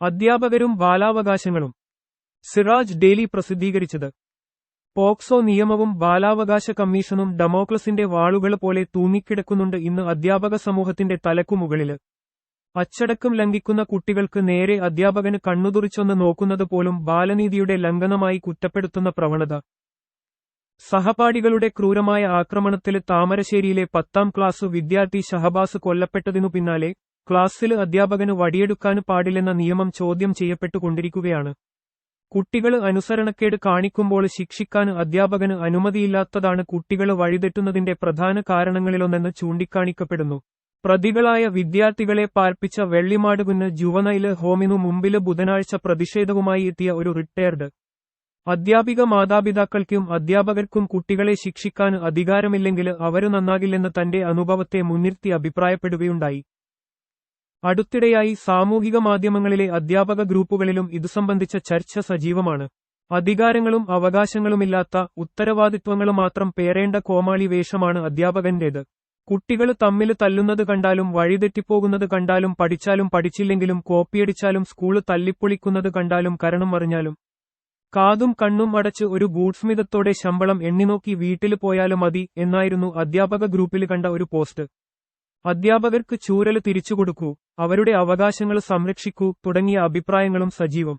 അധ്യാപകരും ബാലാവകാശങ്ങളും. സിറാജ് ഡെയിലി പ്രസിദ്ധീകരിച്ചത്. പോക്സോ നിയമവും ബാലാവകാശ കമ്മീഷനും ഡമോക്ലസിന്റെ വാളുകൾ പോലെ തൂങ്ങിക്കിടക്കുന്നുണ്ട് ഇന്ന് അധ്യാപക സമൂഹത്തിന്റെ തലക്കുമുകളിൽ അച്ചടക്കം ലംഘിക്കുന്ന കുട്ടികൾക്ക് നേരെ അധ്യാപകന് കണ്ണുതുറിച്ചൊന്ന് നോക്കുന്നത് പോലും ബാലനീതിയുടെ ലംഘനമായി കുറ്റപ്പെടുത്തുന്ന പ്രവണത. സഹപാഠികളുടെ ക്രൂരമായ ആക്രമണത്തിൽ താമരശ്ശേരിയിലെ പത്താം ക്ലാസ് വിദ്യാർത്ഥി ഷഹബാസ് കൊല്ലപ്പെട്ടതിനു പിന്നാലെ ക്ലാസ്സിൽ അധ്യാപകന് വടിയെടുക്കാൻ പാടില്ലെന്ന നിയമം ചോദ്യം ചെയ്യപ്പെട്ടുകൊണ്ടിരിക്കുകയാണ്. കുട്ടികൾ അനുസരണക്കേട് കാണിക്കുമ്പോൾ ശിക്ഷിക്കാൻ അധ്യാപകന് അനുമതിയില്ലാത്തതാണ് കുട്ടികൾ വഴിതെറ്റുന്നതിന്റെ പ്രധാന കാരണങ്ങളിലൊന്നെന്ന് ചൂണ്ടിക്കാണിക്കപ്പെടുന്നു. പ്രതികളായ വിദ്യാർത്ഥികളെ പാർപ്പിച്ച വെള്ളിമാടുകുന്ന് ജുവനൈൽ ഹോമിനു മുമ്പിൽ ബുധനാഴ്ച പ്രതിഷേധവുമായി എത്തിയ ഒരു റിട്ടയർഡ്. അധ്യാപിക മാതാപിതാക്കൾക്കും അധ്യാപകർക്കും കുട്ടികളെ ശിക്ഷിക്കാൻ അധികാരമില്ലെങ്കിൽ അവർ നന്നാകില്ലെന്ന് തന്റെ അനുഭവത്തെ മുൻനിർത്തി അഭിപ്രായപ്പെടുകയുണ്ടായി. അടുത്തിടെയായി സാമൂഹിക മാധ്യമങ്ങളിലെ അധ്യാപക ഗ്രൂപ്പുകളിലും ഇതു സംബന്ധിച്ച ചർച്ച സജീവമാണ്. അധികാരങ്ങളും അവകാശങ്ങളുമില്ലാത്ത ഉത്തരവാദിത്വങ്ങളും മാത്രം പേരേണ്ട കോമാളി വേഷമാണ് അധ്യാപകന്റേത്. കുട്ടികൾ തമ്മിൽ തല്ലുന്നത് കണ്ടാലും വഴിതെറ്റിപ്പോകുന്നത് കണ്ടാലും പഠിച്ചാലും പഠിച്ചില്ലെങ്കിലും കോപ്പിയടിച്ചാലും സ്കൂൾ തല്ലിപ്പൊളിക്കുന്നത് കണ്ടാലും കരണം മറിഞ്ഞാലും കാതും കണ്ണും അടച്ച് ഒരു ഗൂഡ്സ്മിതത്തോടെ ശമ്പളം എണ്ണിനോക്കി വീട്ടിൽ പോയാലും മതി എന്നായിരുന്നു അധ്യാപക ഗ്രൂപ്പിൽ കണ്ട ഒരു പോസ്റ്റ്. അധ്യാപകർക്ക് ചൂരൽ തിരിച്ചുകൊടുക്കൂ അവരുടെ അവകാശങ്ങൾ സംരക്ഷിക്കൂ തുടങ്ങിയ അഭിപ്രായങ്ങളും സജീവം.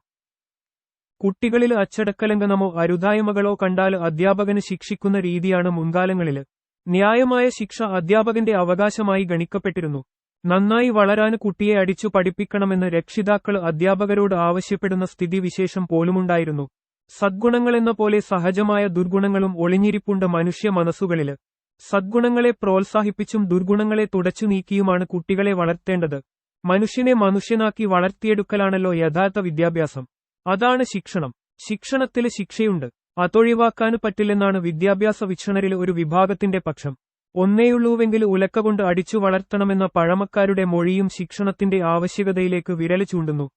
കുട്ടികളിൽ അച്ചടക്കലംഘനമോ അരുതായ്മകളോ കണ്ടാൽ അധ്യാപകന് ശിക്ഷിക്കുന്ന രീതിയാണ് മുൻകാലങ്ങളിൽ. ന്യായമായ ശിക്ഷ അധ്യാപകന്റെ അവകാശമായി ഗണിക്കപ്പെട്ടിരുന്നു. നന്നായി വളരാൻ കുട്ടിയെ അടിച്ചു പഠിപ്പിക്കണമെന്ന് രക്ഷിതാക്കൾ അധ്യാപകരോട് ആവശ്യപ്പെടുന്ന സ്ഥിതിവിശേഷം പോലുമുണ്ടായിരുന്നു. സദ്ഗുണങ്ങളെന്ന പോലെ സഹജമായ ദുർഗുണങ്ങളും ഒളിഞ്ഞിരിപ്പുണ്ട് മനുഷ്യ മനസ്സുകളിൽ സദ്ഗുണങ്ങളെ പ്രോത്സാഹിപ്പിച്ചും ദുർഗുണങ്ങളെ തുടച്ചു നീക്കിയുമാണ് കുട്ടികളെ വളർത്തേണ്ടത്. മനുഷ്യനെ മനുഷ്യനാക്കി വളർത്തിയെടുക്കലാണല്ലോ യഥാർത്ഥ വിദ്യാഭ്യാസം. അതാണ് ശിക്ഷണം. ശിക്ഷണത്തിൽ ശിക്ഷയുണ്ട്. അതൊഴിവാക്കാനും പറ്റില്ലെന്നാണ് വിദ്യാഭ്യാസ വിക്ഷണരിൽ ഒരു വിഭാഗത്തിന്റെ പക്ഷം. ഒന്നേയുള്ളൂവെങ്കിൽ ഉലക്ക അടിച്ചു വളർത്തണമെന്ന പഴമക്കാരുടെ മൊഴിയും ശിക്ഷണത്തിന്റെ ആവശ്യകതയിലേക്ക് വിരൽ ചൂണ്ടുന്നു.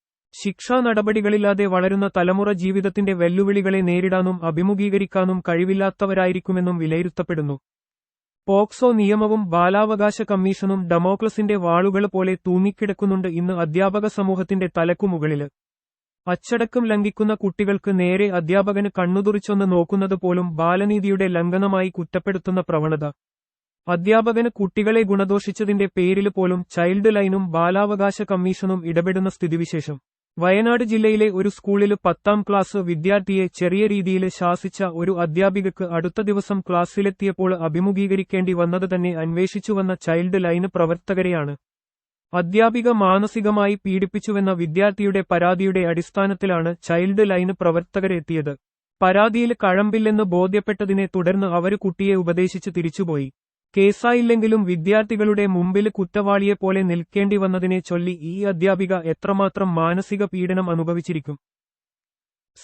ശിക്ഷാ നടപടികളില്ലാതെ വളരുന്ന തലമുറ ജീവിതത്തിന്റെ വെല്ലുവിളികളെ നേരിടാനും അഭിമുഖീകരിക്കാനും കഴിവില്ലാത്തവരായിരിക്കുമെന്നും വിലയിരുത്തപ്പെടുന്നു. പോക്സോ നിയമവും ബാലാവകാശ കമ്മീഷനും ഡമോക്ലസിന്റെ വാളുകൾ പോലെ തൂങ്ങിക്കിടക്കുന്നുണ്ട് ഇന്ന് അധ്യാപക സമൂഹത്തിന്റെ തലക്കുമുകളിൽ അച്ചടക്കം ലംഘിക്കുന്ന കുട്ടികൾക്ക് നേരെ അധ്യാപകന് കണ്ണുതുറിച്ചൊന്ന് നോക്കുന്നത് പോലും ബാലനീതിയുടെ ലംഘനമായി കുറ്റപ്പെടുത്തുന്ന പ്രവണത. അധ്യാപകന് കുട്ടികളെ ഗുണദോഷിച്ചതിന്റെ പേരിൽ പോലും ചൈൽഡ് ലൈനും ബാലാവകാശ കമ്മീഷനും ഇടപെടുന്ന സ്ഥിതിവിശേഷം. വയനാട് ജില്ലയിലെ ഒരു സ്കൂളിൽ പത്താം ക്ലാസ് വിദ്യാർത്ഥിയെ ചെറിയ രീതിയിൽ ശാസിച്ച ഒരു അധ്യാപികക്ക് അടുത്ത ദിവസം ക്ലാസ്സിലെത്തിയപ്പോൾ അഭിമുഖീകരിക്കേണ്ടി വന്നത് തന്നെ അന്വേഷിച്ചുവന്ന ചൈൽഡ് ലൈന് പ്രവർത്തകരെയാണ്. അധ്യാപിക മാനസികമായി പീഡിപ്പിച്ചുവെന്ന വിദ്യാർത്ഥിയുടെ പരാതിയുടെ അടിസ്ഥാനത്തിലാണ് ചൈൽഡ് ലൈന് പ്രവർത്തകരെത്തിയത് പരാതിയിൽ കഴമ്പില്ലെന്ന് ബോധ്യപ്പെട്ടതിനെ തുടർന്ന് അവർ കുട്ടിയെ ഉപദേശിച്ച് തിരിച്ചുപോയി. കേസായില്ലെങ്കിലും വിദ്യാർത്ഥികളുടെ മുമ്പിൽ കുറ്റവാളിയെപ്പോലെ നിൽക്കേണ്ടി വന്നതിനെ ചൊല്ലി ഈ അധ്യാപിക എത്രമാത്രം മാനസിക പീഡനം അനുഭവിച്ചിരിക്കും.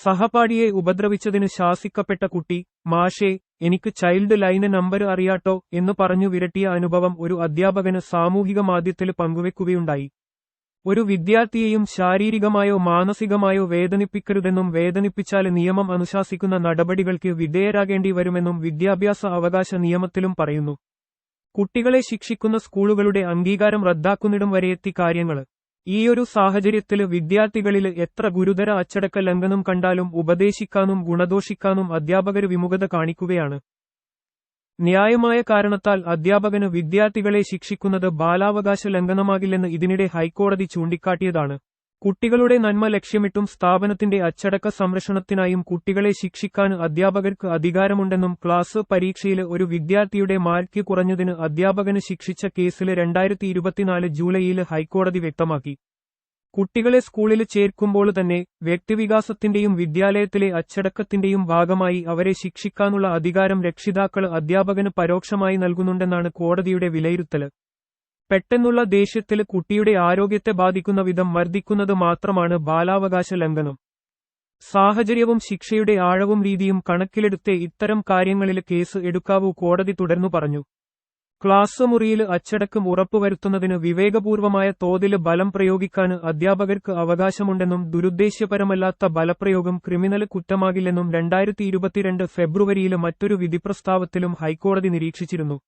സഹപാഠിയെ ഉപദ്രവിച്ചതിന് ശാസിക്കപ്പെട്ട കുട്ടി മാഷേ എനിക്ക് ചൈൽഡ് ലൈന് നമ്പർ അറിയാട്ടോ എന്ന് പറഞ്ഞു വിരട്ടിയ അനുഭവം ഒരു അധ്യാപകന് സാമൂഹിക മാധ്യത്തിൽ പങ്കുവെക്കുകയുണ്ടായി. ഒരു വിദ്യാർത്ഥിയെയും ശാരീരികമായോ മാനസികമായോ വേദനിപ്പിക്കരുതെന്നും വേദനിപ്പിച്ചാൽ നിയമം അനുശാസിക്കുന്ന നടപടികൾക്ക് വിധേയരാകേണ്ടി വരുമെന്നും വിദ്യാഭ്യാസ അവകാശ നിയമത്തിലും പറയുന്നു. കുട്ടികളെ ശിക്ഷിക്കുന്ന സ്കൂളുകളുടെ അംഗീകാരം റദ്ദാക്കുന്നിടം എത്തി കാര്യങ്ങൾ ഈയൊരു സാഹചര്യത്തിൽ വിദ്യാർത്ഥികളിൽ എത്ര ഗുരുതര അച്ചടക്ക ലംഘനം കണ്ടാലും ഉപദേശിക്കാനും ഗുണദോഷിക്കാനും അധ്യാപകർ വിമുഖത കാണിക്കുകയാണ്. ന്യായമായ കാരണത്താൽ അധ്യാപകന് വിദ്യാർത്ഥികളെ ശിക്ഷിക്കുന്നത് ബാലാവകാശ ലംഘനമാകില്ലെന്ന് ഇതിനിടെ ഹൈക്കോടതി ചൂണ്ടിക്കാട്ടിയതാണ്. കുട്ടികളുടെ നന്മ ലക്ഷ്യമിട്ടും സ്ഥാപനത്തിന്റെ അച്ചടക്ക സംരക്ഷണത്തിനായും കുട്ടികളെ ശിക്ഷിക്കാൻ അധ്യാപകർക്ക് അധികാരമുണ്ടെന്നും ക്ലാസ് പരീക്ഷയിൽ ഒരു വിദ്യാർത്ഥിയുടെ മാർക്ക് കുറഞ്ഞതിന് അധ്യാപകന് ശിക്ഷിച്ച കേസിൽ രണ്ടായിരത്തി ഇരുപത്തിനാല് ജൂലൈയിൽ ഹൈക്കോടതി വ്യക്തമാക്കി. കുട്ടികളെ സ്കൂളിൽ ചേർക്കുമ്പോൾ തന്നെ വ്യക്തിവികാസത്തിന്റെയും വിദ്യാലയത്തിലെ അച്ചടക്കത്തിന്റെയും ഭാഗമായി അവരെ ശിക്ഷിക്കാനുള്ള അധികാരം രക്ഷിതാക്കൾ അധ്യാപകന് പരോക്ഷമായി നൽകുന്നുണ്ടെന്നാണ് കോടതിയുടെ വിലയിരുത്തൽ. പെട്ടെന്നുള്ള ദേഷ്യത്തിൽ കുട്ടിയുടെ ആരോഗ്യത്തെ ബാധിക്കുന്ന വിധം മർദ്ദിക്കുന്നത് മാത്രമാണ് ബാലാവകാശ ലംഘനം. സാഹചര്യവും ശിക്ഷയുടെ ആഴവും രീതിയും കണക്കിലെടുത്തേ ഇത്തരം കാര്യങ്ങളിൽ കേസ് എടുക്കാവൂ കോടതി തുടർന്നു പറഞ്ഞു. ക്ലാസ് മുറിയിൽ അച്ചടക്കം ഉറപ്പുവരുത്തുന്നതിന് വിവേകപൂർവമായ തോതിൽ ബലം പ്രയോഗിക്കാൻ അധ്യാപകർക്ക് അവകാശമുണ്ടെന്നും ദുരുദ്ദേശ്യപരമല്ലാത്ത ബലപ്രയോഗം ക്രിമിനൽ കുറ്റമാകില്ലെന്നും രണ്ടായിരത്തി ഫെബ്രുവരിയിൽ മറ്റൊരു വിധിപ്രസ്താവത്തിലും ഹൈക്കോടതി നിരീക്ഷിച്ചിരുന്നു.